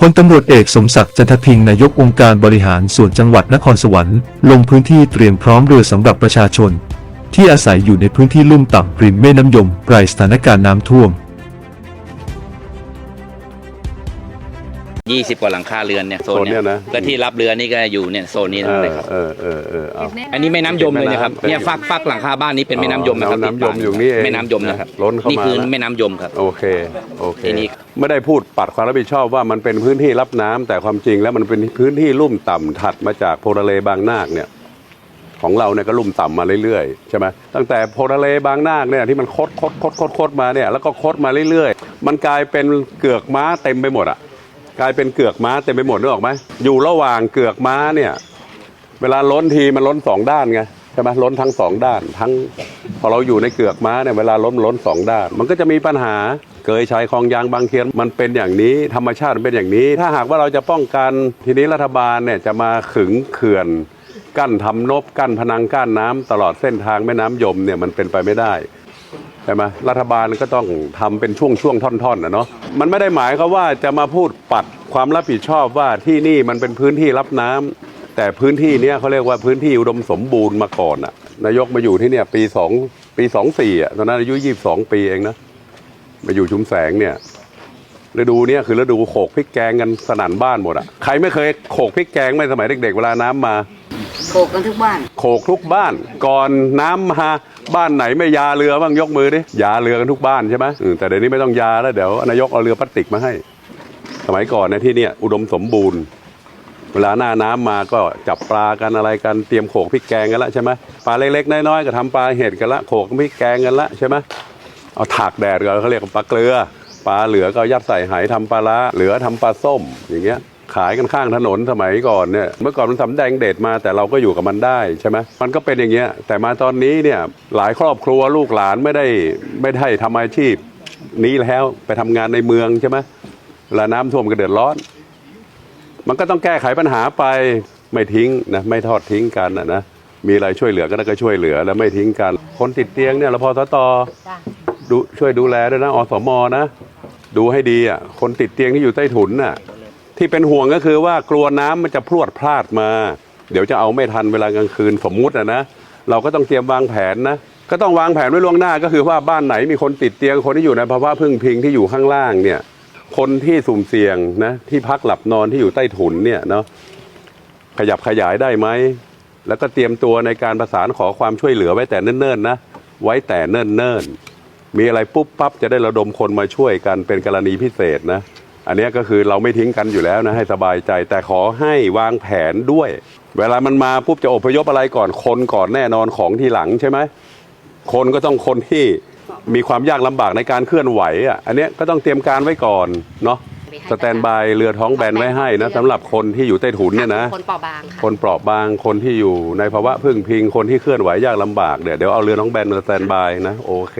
พลตำรวจเอกสมศักดิ์จันทพิงค์นายกองค์การบริหารส่วนจังหวัดนครสวรรค์ลงพื้นที่เตรียมพร้อมเรือสำหรับประชาชน ที่อาศัยอยู่ในพื้นที่ลุ่มต่ำริมแม่น้ำยมไกลสถานการณ์น้ำท่วม ยี่สิบกว่าหลังคาเรือนเนี่ยโซนโซนเนี่เนี้ยยนะ ก็ที่รับเรือนี่ก็อยู่เนี่ยโซนนี้เอนะอเลยครับเออเออเออเอา อันนี้แม่น้ำยมเลยนะครับเป็นแม่น้ำเนี่ยฟักฟักหลังคาบ้านนี้เป็นแม่น้ำยมนะครับน้ำติดปากน้ำยมอยู่นี่เองแม่น้ำยมนะครับล้นเข้ามา นี่คือแล้วแม่น้ำยมครับ โอเคโอเคทีนี้ ไม่ได้พูดปัดความรับผิดชอบว่ามันเป็นพื้นที่รับน้ำแต่ความจริงแล้วมันเป็นพื้นที่ลุ่มต่ำถัดมาจากโพธิ์ทะเลบางนาคเนี่ยของเราเนี่ยก็ลุ่มต่ำมาเรื่อยๆใช่ไหมตั้งแต่โพธิ์ทะเลบางนาคเนี่ยที่มันคดคดคดคดคดมาเนี่ยแล้วก็คดมาเรื่อยๆ มันกลายเป็นเกือกม้าเต็มไปหมดอะ กลายเป็นเกือกม้าเต็มไปหมดนึกออกไหมอยู่ระหว่างเกือกม้าเนี่ย เวลาล้นทีมันล้นสองด้านไงใช่ไหมล้นทั้งสองด้าน ทั้งพอเราอยู่ในเกือกม้าเนี่ยเวลาล้นล้นสองด้าน มันก็จะมีปัญหาเกยชายคลองยางบางเคียนมันเป็นอย่างนี้ธรรมชาติมันเป็นอย่างนี้ ถ้าหากว่าเราจะป้องกันทีนี้รัฐบาลเนี่ยจะมาขึงเขื่อนกั้นทำนบกั้นพนังกั้นน้ำตลอดเส้นทางแม่น้ำยมเนี่ยมันเป็นไปไม่ได้ ใช่ไหมรัฐบาลก็ต้องทำเป็นช่วงช่วงๆท่อนๆนะเนาะมันไม่ได้หมายความว่าจะมาพูดปัดความรับผิดชอบว่าที่นี่มันเป็นพื้นที่รับน้ำแต่พื้นที่เนี้ยเขาเรียกว่าพื้นที่อุดมสมบูรณ์มาก่อนอะนายกมาอยู่ที่เนี่ยปีสองปีสองสี่อะตอนนั้นอายุยี่สิบสองปีเองนะมาอยู่ชุมแสงเนี่ยฤดูเนี้ยคือฤดูโขกพริกแกงกันสนั่นบ้านหมดอะใครไม่เคยโขกพริกแกงไหมสมัยเด็กๆเวลาน้ำมา โขกกันทุกบ้าน โขกทุกบ้าน ก่อนน้ำมาบ้านไหนไม่ยาเรือบ้างยกมือดิยาเรือกันทุกบ้านใช่ไหมอืมแต่เดี๋ยวนี้ไม่ต้องยาแล้วเดี๋ยวนายกเอาเรือพลาสติกมาให้ สมัยก่อนนี่ยที่เนี่ยอุดมสมบูรณ์ เวลาหน้าน้ำมาก็จับปลากันอะไรกันเตรียมโขกพริกแกงกันละใช่ไหมปลาเล็กๆน้อยๆก็ทำปลาเห็ดกันละโขกพริกแกงกันละใช่ไหมเอาถากแดดกันเขาเรียกว่าปลาเกลือปลาเหลือก็ยัดใส่ไหทำปลาละเหลือทำปลาส้มอย่างเงี้ย ขายกันข้างถนนสมัยก่อนเนี่ยเมื่อก่อนมันสำแดงเดชมาแต่เราก็อยู่กับมันได้ใช่ไหมมันก็เป็นอย่างเงี้ยแต่มาตอนนี้เนี่ยหลายครอบครัวลูกหลานไม่ได้ไม่ได้ทำอาชีพ นี้แล้วไปทำงานในเมืองใช่ไหมเวลาน้ำท่วมก็เดือดร้อน มันก็ต้องแก้ไขปัญหาไปไม่ทิ้งนะไม่ทอดทิ้งกันนะนะมีอะไรช่วยเหลือก็ได้ก็ช่วยเหลือแล้วไม่ทิ้งกัน คนติดเตียงเนี่ยเราพอสตดูช่วยดูแลด้วยนะอสมนะ ดูให้ดีอะคนติดเตียงที่อยู่ใต้ถุนน่ะ ที่เป็นห่วงก็คือว่ากลัวน้ำมันจะพรวดพลาดมา เดี๋ยวจะเอาไม่ทันเวลากลางคืนสมมุตินะนะเราก็ต้องเตรียมวางแผนนะ ก็ต้องวางแผนไว้ล่วงหน้าก็คือว่าบ้านไหนมีคนติดเตียงคนที่อยู่ในภาวะพึ่งพิงที่อยู่ข้างล่างเนี่ยคนที่สุ่มเสี่ยงนะที่พักหลับนอนที่อยู่ใต้ถุนเนี่ยเนาะขยับขยายได้ไหม แล้วก็เตรียมตัวในการประสานขอความช่วยเหลือไว้แต่เนิ่นๆนะไว้แต่เนิ่นๆ มีอะไรปุ๊บปั๊บจะได้ระดมคนมาช่วยกันเป็นกรณีพิเศษนะ อันเนี้ยก็คือเราไม่ทิ้งกันอยู่แล้วนะให้สบายใจ แต่ขอให้วางแผนด้วย เวลามันมาปุ๊บจะอพยพอะไรก่อนคนก่อนแน่นอนของทีหลังใช่ไหมคนก็ต้องคนที่มีความยากลำบากในการเคลื่อนไหวอะอันเนี้ยก็ต้องเตรียมการไว้ก่อนเนาะสแตนบายเรือท้องแบนไว้ให้นะสำหรับคนที่อยู่ใต้ถุนเนี่ยนะคนเปราะบางค่ะคนเปราะบางคนที่อยู่ในภาวะพึ่งพิงคนที่เคลื่อนไหวยากลำบากเดี๋ยวเดี๋ยวเอาเรือน้องแบนมาสแตนบายนะโอเค